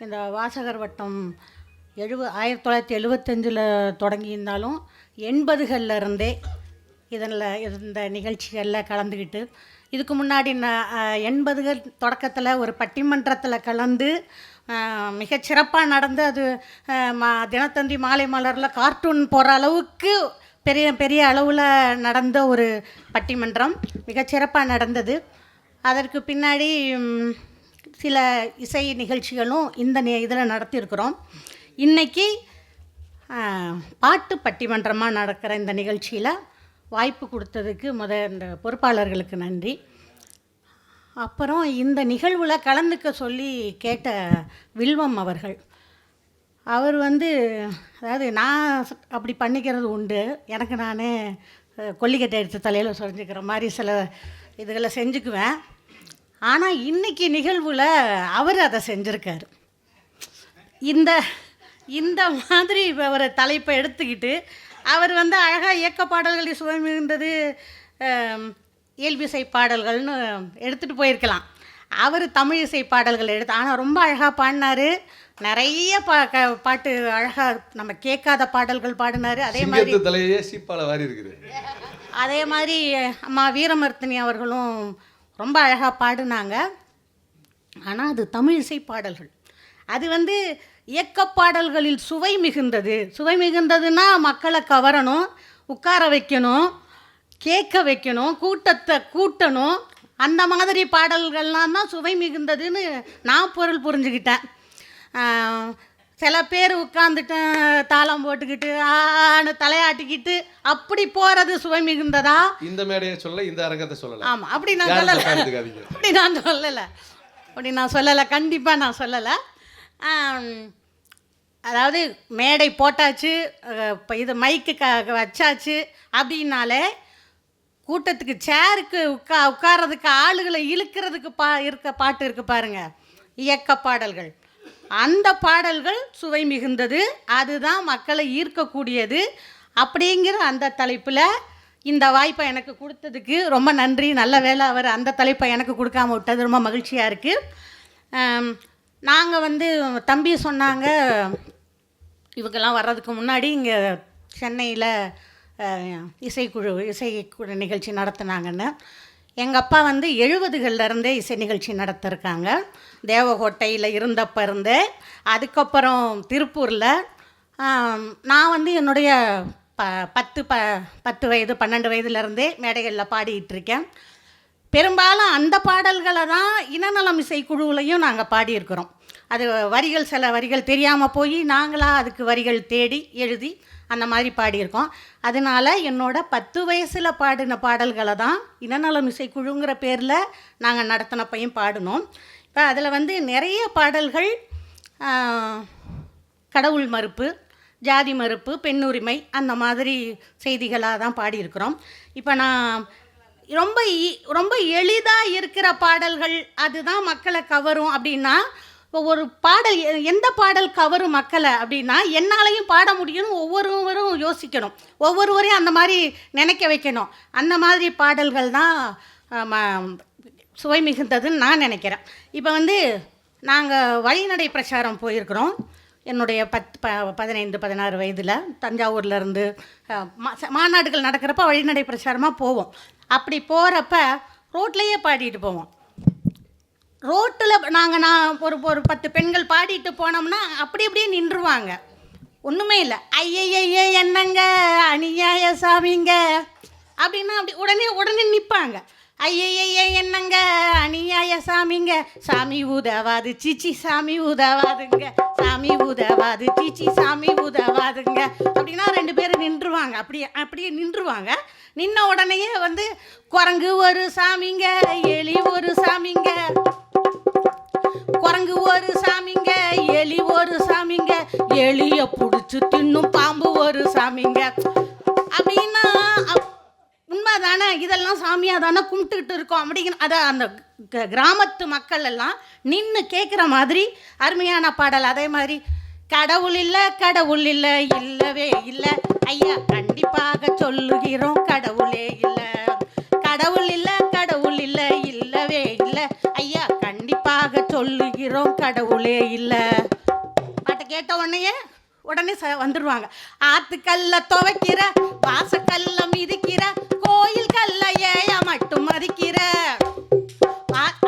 இந்த வாசகர் வட்டம் எழுப ஆயிரத்தி தொள்ளாயிரத்தி எழுபத்தஞ்சில் தொடங்கியிருந்தாலும் எண்பதுகளில் இருந்தே இதில் இந்த நிகழ்ச்சிகளில் கலந்துக்கிட்டு இதுக்கு முன்னாடி நான் எண்பதுகள் தொடக்கத்தில் ஒரு பட்டிமன்றத்தில் கலந்து மிகச்சிறப்பாக சிறப்பாக நடந்து அது மா தினத்தந்தி மாலை மலரில் கார்ட்டூன் போகிற அளவுக்கு பெரிய பெரிய அளவில் நடந்த ஒரு பட்டிமன்றம் மிகச்சிறப்பாக நடந்தது. அதற்கு பின்னாடி சில இசை நிகழ்ச்சிகளும் இந்த இதில் நடத்தியிருக்கிறோம். இன்றைக்கி பாட்டு பட்டிமன்றமாக நடக்கிற இந்த நிகழ்ச்சியில் வாய்ப்பு கொடுத்ததுக்கு முத இந்த பொறுப்பாளர்களுக்கு நன்றி. அப்புறம் இந்த நிகழ்வில் கலந்துக்க சொல்லி கேட்ட வில்வம் அவர்கள். அவர் வந்து அதாவது நான் அப்படி பண்ணிக்கிறது உண்டு. எனக்கு நானே கொல்லிக்கட்டை எடுத்து தலையில் சொரிஞ்சுக்கிற மாதிரி சில இதுகளை செஞ்சுக்குவேன். ஆனால் இன்னைக்கு நிகழ்வில் அவர் அதை செஞ்சுருக்காரு. இந்த இந்த மாதிரி ஒரு தலைப்பை எடுத்துக்கிட்டு அவர் வந்து அழகாக இயக்க பாடல்களில் சுவை மிகுந்தது ஆம், இயல்பிசை பாடல்கள்னு எடுத்துகிட்டு போயிருக்கலாம். அவர் தமிழ் இசை பாடல்கள் எடுத்து ஆனால் ரொம்ப அழகாக பாடினாரு. நிறைய பா க பாட்டு அழகாக நம்ம கேட்காத பாடல்கள் பாடினாரு. அதே மாதிரி சிங்கத்து தலையே சீப்பால வாரி இருக்குது அதே மாதிரி அம்மா வீரமர்த்தினி அவர்களும் ரொம்ப அழகாக பாடினாங்க. ஆனால் அது தமிழ் இசை பாடல்கள் அது வந்து இயக்க பாடல்களில் சுவை மிகுந்தது. சுவை மிகுந்ததுன்னா மக்களை கவரணும் உட்கார வைக்கணும் கேட்க வைக்கணும் கூட்டத்தை கூட்டணும். அந்த மாதிரி பாடல்கள்லாம் தான் சுவை மிகுந்ததுன்னு நான் பொருள் புரிஞ்சுக்கிட்டேன். சில பேர் உட்காந்துட்டு தாளம் போட்டுக்கிட்டு ஆன்னு தலையாட்டிக்கிட்டு அப்படி போகிறது சுவை மிகுந்ததா இந்த மேடையை சொல்ல இந்த அரங்கத்தை சொல்லல. ஆமாம் அப்படி நான் சொல்லலை. அப்படி நான் சொல்லலை. அப்படி நான் சொல்லலை கண்டிப்பாக நான் சொல்லலை. ஆம், அதாவது மேடை போட்டாச்சு இது மைக்கு க வச்சாச்சு அப்படின்னாலே கூட்டத்துக்கு சேருக்கு உட்கா உட்கார்றதுக்கு ஆளுகளை இழுக்கிறதுக்கு பா இருக்க பாட்டு இருக்கு பாருங்க. இயக்க பாடல்கள். அந்த பாடல்கள் சுவை மிகுந்தது அதுதான் மக்களை ஈர்க்கக்கூடியது அப்படிங்கிற அந்த தலைப்பில் இந்த வாய்ப்பை எனக்கு கொடுத்ததுக்கு ரொம்ப நன்றி. நல்ல வேலை அவர் அந்த தலைப்பை எனக்கு கொடுக்காம விட்டது. ரொம்ப மகிழ்ச்சியாக இருக்குது நாங்கள் வந்து தம்பி சொன்னாங்க இவங்கெல்லாம் வர்றதுக்கு முன்னாடி இங்கே சென்னையில் இசைக்குழு இசைக்குழு நிகழ்ச்சி நடத்துனாங்கன்னு. எங்கள் அப்பா வந்து எழுபதுகளில் இருந்தே இசை நிகழ்ச்சி நடத்திருக்காங்க. தேவகோட்டையில் இருந்தப்ப இருந்து. அதுக்கப்புறம் திருப்பூரில் நான் வந்து என்னுடைய ப பத்து ப பத்து வயது பன்னெண்டு வயதுலேருந்தே மேடைகளில் பாடிட்டு இருக்கேன். பெரும்பாலும் அந்த பாடல்களை தான் இனநலம் இசைக்குழுவிலையும் நாங்கள் பாடியிருக்கிறோம். அது வரிகள் சில வரிகள் தெரியாமல் போய் நாங்களாக அதுக்கு வரிகள் தேடி எழுதி அந்த மாதிரி பாடியிருக்கோம். அதனால என்னோட பத்து வயசில் பாடின பாடல்களை தான் இனநலம் இசைக்குழுங்கிற பேரில் நாங்கள் நடத்தினப்பையும் பாடினோம். இப்போ அதில் வந்து நிறைய பாடல்கள் கடவுள் மறுப்பு ஜாதி மறுப்பு பெண்ணுரிமை அந்த மாதிரி செய்திகளாக தான் பாடியிருக்கிறோம். இப்போ நான் ரொம்ப ரொம்ப எளிதாக இருக்கிற பாடல்கள் அதுதான் மக்களை கவரும் அப்படின்னா இப்போ ஒரு பாடல் எந்த பாடல் கவரும் மக்களை அப்படின்னா என்னாலையும் பாட முடியும்னு ஒவ்வொருவரும் யோசிக்கணும். ஒவ்வொருவரையும் அந்த மாதிரி நினைக்க வைக்கணும். அந்த மாதிரி பாடல்கள் தான் சுவை மிகுந்ததுன்னு நான் நினைக்கிறேன். இப்போ வந்து நாங்கள் வழிநடை பிரச்சாரம் போயிருக்கிறோம். என்னுடைய பத் ப பதினைந்து பதினாறு வயதில் தஞ்சாவூர்லேருந்து மாநாடுகள் நடக்கிறப்ப வழிநடை பிரச்சாரமாக போவோம். அப்படி போகிறப்ப ரோட்லேயே பாடிட்டு போவோம். ரோட்டில் நாங்கள் நான் ஒரு ஒரு பத்து பெண்கள் பாடிட்டு போனோம்னா அப்படி அப்படியே நின்றுவாங்க. ஒன்றுமே இல்லை. ஐயையே என்னங்க? அநியாய சாமிங்க. அப்படின்னா அப்படி உடனே உடனே நிற்பாங்க ஐயையே என்னங்க? அநியாய சாமிங்க. சாமி உதவாது சிச்சி சாமி உதவாதுங்க. சாமி உதவாது சிச்சி சாமி உதவாதுங்க. அப்படின்னா ரெண்டு பேரும் நின்றுவாங்க. அப்படியே அப்படியே நின்றுவாங்க. நின்ன உடனேயே வந்து குரங்கு ஒரு சாமிங்க எலி ஒரு சாமிங்க. குரங்கு ஒரு சாமிங்க எலி ஒரு சாமிங்க. எலிய பிடிச்சி தின்னும் பாம்பு ஒரு சாமிங்க. அப்படின்னா உண்மை தானே இதெல்லாம் சாமியாக தானே கும்பிட்டுக்கிட்டு இருக்கோம் அப்படிங்கிற அதை அந்த கிராமத்து மக்கள் எல்லாம் நின்று கேட்குற மாதிரி அருமையான பாடல். அதே மாதிரி கடவுள் இல்லை கடவுள் இல்லை இல்லவே இல்லை. ஐயா கண்டிப்பாக சொல்லுகிறோம் கடவுளே இல்லை. கடவுள் இல்லை கடவுள் இல்லை இல்லவே இல்லை. ஐயா கண்டிப்பாக சொல்லுகிறோம் கடவுளே இல்லை. பாட்டை கேட்ட உடனேயே உடனே ச வந்துடுவாங்க ஆத்துக்கல்ல துவைக்கிற வாசக்கல்ல மிதிக்கிற கோயில் கல்ல ஏயா மட்டும் மதிக்கிற.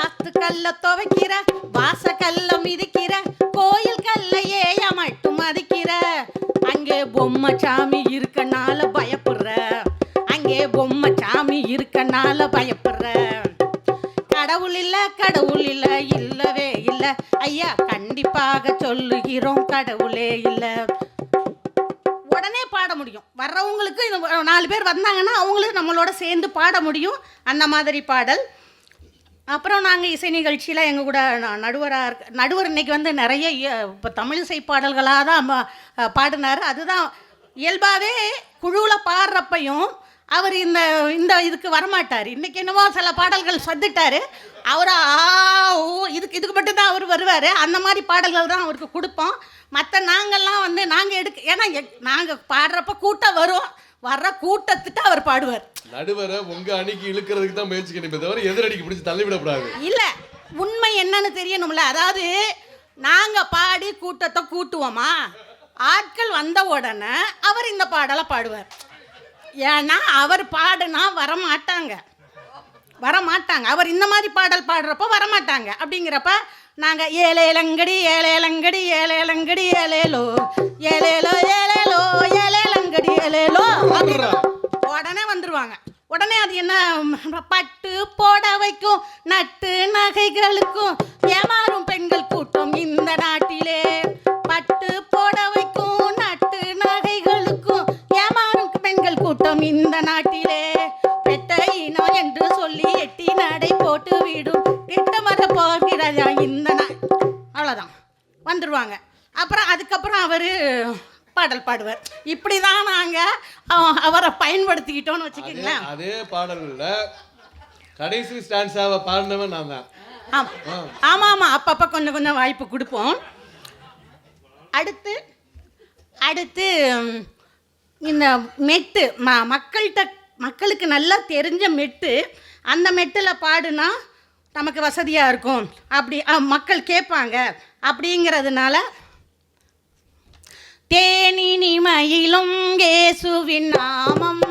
ஆத்துக்கல்ல துவைக்கிற வாசக்கல்ல மிதிக்கிற கோயில் கல்ல ஏயா மட்டும் மதிக்கிற. அங்கே பொம்மை சாமி இருக்கனால பயப்படுற. அங்கே பொம்மை சாமி இருக்கனால பயப்படுற. கடவுள் இல்ல கடவுள் இல்ல இல்லவே இல்ல. ஐயா கண்டிப்பாக சொல்லுகிறோம் கடவுளே இல்ல. உடனே பாட முடியும். வர்றவங்களுக்கு இந்த நாலு பேர் வந்தாங்கன்னா அவங்களும் நம்மளோட சேர்ந்து பாட முடியும். அந்த மாதிரி பாடல். அப்புறம் நாங்கள் இசை நிகழ்ச்சியில் எங்கள் கூட நடுவராக இருக்க நடுவர் இன்னைக்கு வந்து நிறைய இப்போ தமிழ் இசை பாடல்களாக தான் பாடினார். அதுதான் இயல்பாகவே குழுவில் பாடுறப்பையும் அவர் இந்த இந்த இதுக்கு வரமாட்டார். இன்னைக்கு என்னமோ சில பாடல்கள் சத்துட்டார் அவர் ஆ ஓ இதுக்கு இதுக்கு மட்டும்தான் அவர் வருவார். அந்த மாதிரி பாடல்கள் தான் அவருக்கு கொடுப்போம். மற்ற நாங்கள்லாம் வந்து நாங்கள் எடுக்க ஏன்னா நாங்கள் பாடுறப்ப கூட்டம் வரும். வர்ற கூட்டத்துக்கு அவர் பாடுவார். நடுவரை உங்க அணிக்கு இழுக்கிறதுக்கு தான் முயற்சி கிடைப்பே தவிர எதிரடிக்கு பிடிச்சி தள்ளிவிடக்கூடாது. இல்ல உண்மை என்னன்னு தெரியணும்ல. அதாவது நாங்க பாடி கூட்டத்தை கூட்டுவோமா? ஆட்கள் வந்த உடனே அவர் இந்த பாடலை பாடுவார். ஏன்னா அவர் பாடுனா வரமாட்டாங்க. வரமாட்டாங்க. அவர் இந்த மாதிரி பாடல் பாடுறப்போ வரமாட்டாங்க. அப்படிங்கிறப்ப நாங்கள் ஏழை ஏலங்கடி ஏழேலங்கடி இளங்கடி ஏழேலோ ஏழேலோ ஏழேலோ ஏழேலங்கடி ஏழேலோ உடனே வந்துடுவாங்க உடனே அது என்ன பட்டு போட வைக்கும் நட்டு நகைகளுக்கும் ஏமாறும் பாடல் பாடுவார். இப்படி தான் நாங்கள் அவரை பயன்படுத்திக்கிட்டோன்னு அதே வச்சுக்கிங்களேன். அதே பாடல்கள்ல கடைசி ஸ்டான்ஸாவை பாடினவன் நான் தான். ஆமாம் ஆமாம் ஆமாம் அப்பப்போ கொஞ்சம் கொஞ்சம் வாய்ப்பு கொடுப்போம். அடுத்து அடுத்து இந்த மெட்டு ம மக்கள்கிட்ட மக்களுக்கு நல்லா தெரிஞ்ச மெட்டு அந்த மெட்டில் பாடுனா நமக்கு வசதியாக இருக்கும். அப்படி மக்கள் கேட்பாங்க. அப்படிங்கிறதுனால தேனினி மயிலும் கேசுவின் நாமம்.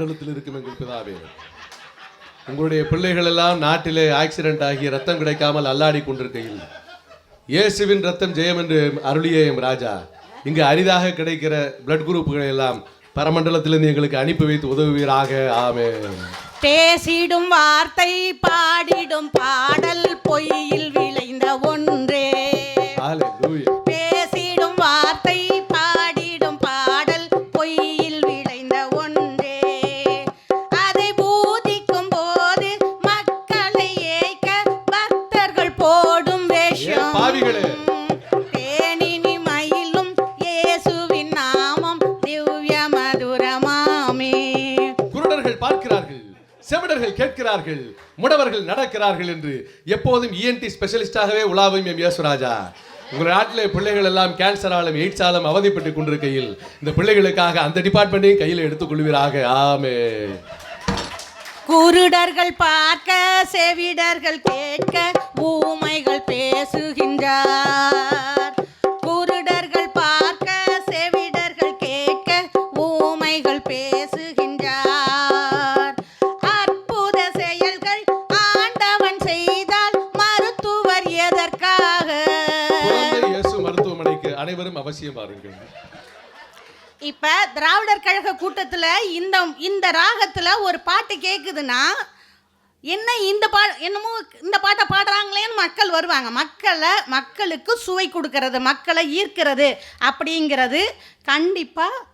பரமண்டலத்தில் இருக்கும் எங்கள் பிதாவே. உங்களுடைய பிள்ளைகள் எல்லாம் நாட்டிலே ஆக்சிடென்ட் ஆகி ரத்தம் கிடைக்காமல் அல்லாடி கொண்டிருக்கையில். இயேசுவின் ரத்தம் ஜெயம் என்று அருளிய எம் ராஜா இங்கு அரிதாக கிடைக்கிற பிளட் குரூப்புகளை எல்லாம் பரமண்டலத்திலிருந்து எங்களுக்கு அனுப்பி வைத்து உதவுவீராக. ஆமே பேசிடும் வார்த்தை பாடிடும் பாடல் பொய்யில் விளைந்த ஒன்று. செவிடர்கள் கேட்கிறார்கள் முடவர்கள் நடக்கிறார்கள் என்று எப்போதும் இஎன்டி ஸ்பெஷலிஸ்டாகவே உலாவும் எம் யேசுராஜா. உங்கள் நாட்டிலே பிள்ளைகள் எல்லாம் கேன்சராலும் எய்ட்ஸாலும் அவதிப்பட்டு கொண்டிருக்கையில் இந்த பிள்ளைகளுக்காக அந்த டிபார்ட்மெண்ட்டையும் கையில் எடுத்துக் கொள்வீராக. ஆமே குருடர்கள் பார்க்க செவிடர்கள் கேட்க இப்ப திராவிடர் கழக கூட்டத்துல இந்த இந்த ராகத்துல ஒரு பாட்டு கேக்குதுன்னா என்ன இந்த பா என்னமோ இந்த பாட்டை பாடுறாங்களேன்னு மக்கள் வருவாங்க. மக்களை மக்களுக்கு சுவை கொடுக்கறது மக்களை ஈர்க்கிறது அப்படிங்கிறது கண்டிப்பாக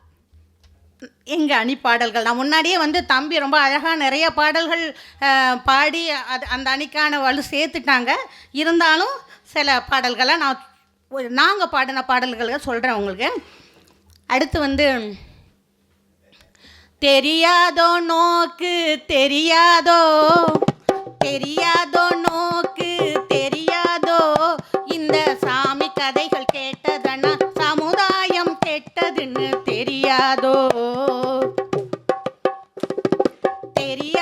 எங்கள் அணி பாடல்கள் நான் முன்னாடியே வந்து தம்பி ரொம்ப அழகாக நிறைய பாடல்கள் பாடி அது அந்த அணிக்கான வலு சேர்த்துட்டாங்க. இருந்தாலும் சில பாடல்களை நான் நாங்கள் பாடின பாடல்களை சொல்கிறேன் உங்களுக்கு. அடுத்து வந்து தெரியாதோ நோக்கு தெரியாதோ தெரியாதோ நோக்கு தெரியாதோ இந்த சாமி கதைகள் கேட்டதனா சமுதாயம் கெட்டதுன்னு தெரியாதோ தெரியாதோ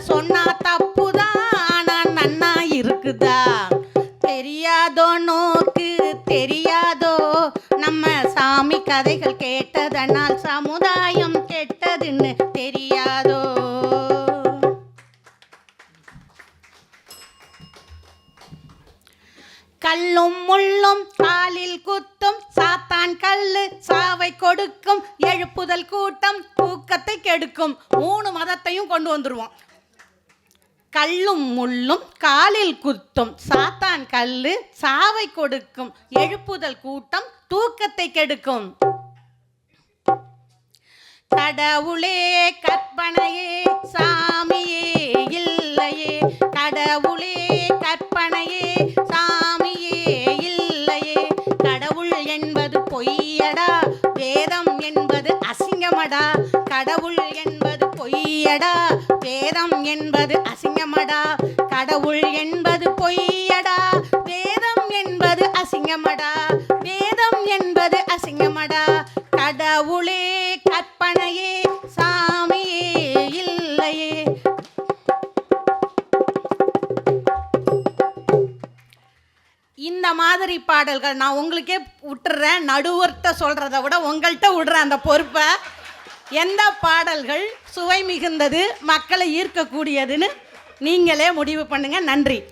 சொன்னா தப்புதான்? ஆனா நன்னா இருக்குதா? தெரியாதோ நோக்கு தெரியாதோ? நம்ம சாமி கதைகள் கேட்டதனால் சமுதாயம் கெட்டதுன்னு தெரியாதோ? கல்லும் முள்ளும் காலில் குத்தும் சாத்தான் கல்லு சாவை கொடுக்கும் எழுப்புதல் கூட்டம் தூக்கத்தை கெடுக்கும். மூணு மதத்தையும் கொண்டு வந்துருவோம். கல்லும் முள்ளும் காலில் குத்தும் சாத்தான் கல்லு சாவை கொடுக்கும் எழுப்புதல் கூட்டம் தூக்கத்தை கெடுக்கும். கடவுளே கற்பனையே சாமியே இல்லையே. கடவுளே கற்பனையே சாமியே இல்லையே. கடவுள் என்பது பொய்யடா வேதம் என்பது அசிங்கமடா. கடவுள் என்பது பொய்யடா வேதம் என்பது அசிங்கமடா. கடவுள் என்பது பொய்யடா. வேதம் என்பது அசிங்கமடா. வேதம் என்பது அசிங்கமடா. கடவுளே கற்பனையே சாமியே இல்லையே. இந்த மாதிரி பாடல்கள் நான் உங்களுக்கே விட்டுறேன். நடுவர்கிட்ட சொல்கிறத விட உங்கள்கிட்ட விடுறேன் அந்த பொறுப்பை. எந்த பாடல்கள் சுவை மிகுந்தது மக்களை ஈர்க்கக்கூடியதுன்னு நீங்களே முடிவு பண்ணுங்கள் நன்றி.